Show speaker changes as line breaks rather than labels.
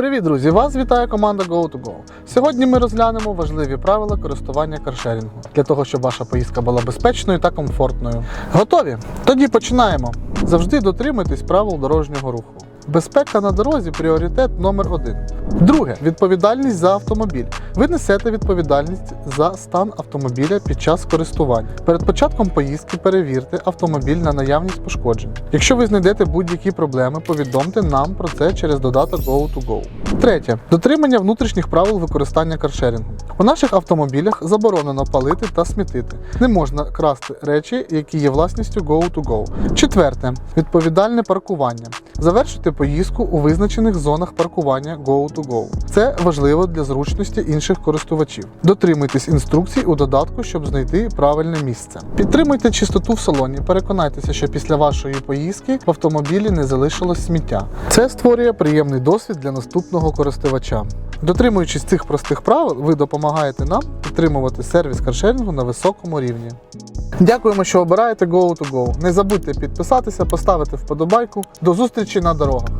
Привіт, друзі! Вас вітає команда Go2Go. Сьогодні ми розглянемо важливі правила користування каршерінгу для того, щоб ваша поїздка була безпечною та комфортною. Готові? Тоді починаємо. Завжди дотримуйтесь правил дорожнього руху. Безпека на дорозі пріоритет номер один. Друге відповідальність за автомобіль. Ви несете відповідальність за стан автомобіля під час користування. Перед початком поїздки перевірте автомобіль на наявність пошкоджень. Якщо ви знайдете будь-які проблеми, повідомте нам про це через додаток Go2Go. Третє дотримання внутрішніх правил використання каршерінгу. У наших автомобілях заборонено палити та смітити. Не можна красти речі, які є власністю Go2Go. Четверте відповідальне паркування. Завершити поїздку у визначених зонах паркування Go2Go. Це важливо для зручності інших користувачів. Дотримуйтесь інструкцій у додатку, щоб знайти правильне місце. Підтримуйте чистоту в салоні. Переконайтеся, що після вашої поїздки в автомобілі не залишилось сміття. Це створює приємний досвід для наступного користувача. Дотримуючись цих простих правил, ви допомагаєте нам підтримувати сервіс каршерінгу на високому рівні. Дякуємо, що обираєте go to go Не забудьте підписатися, поставити вподобайку. До зустрічі на дорогах.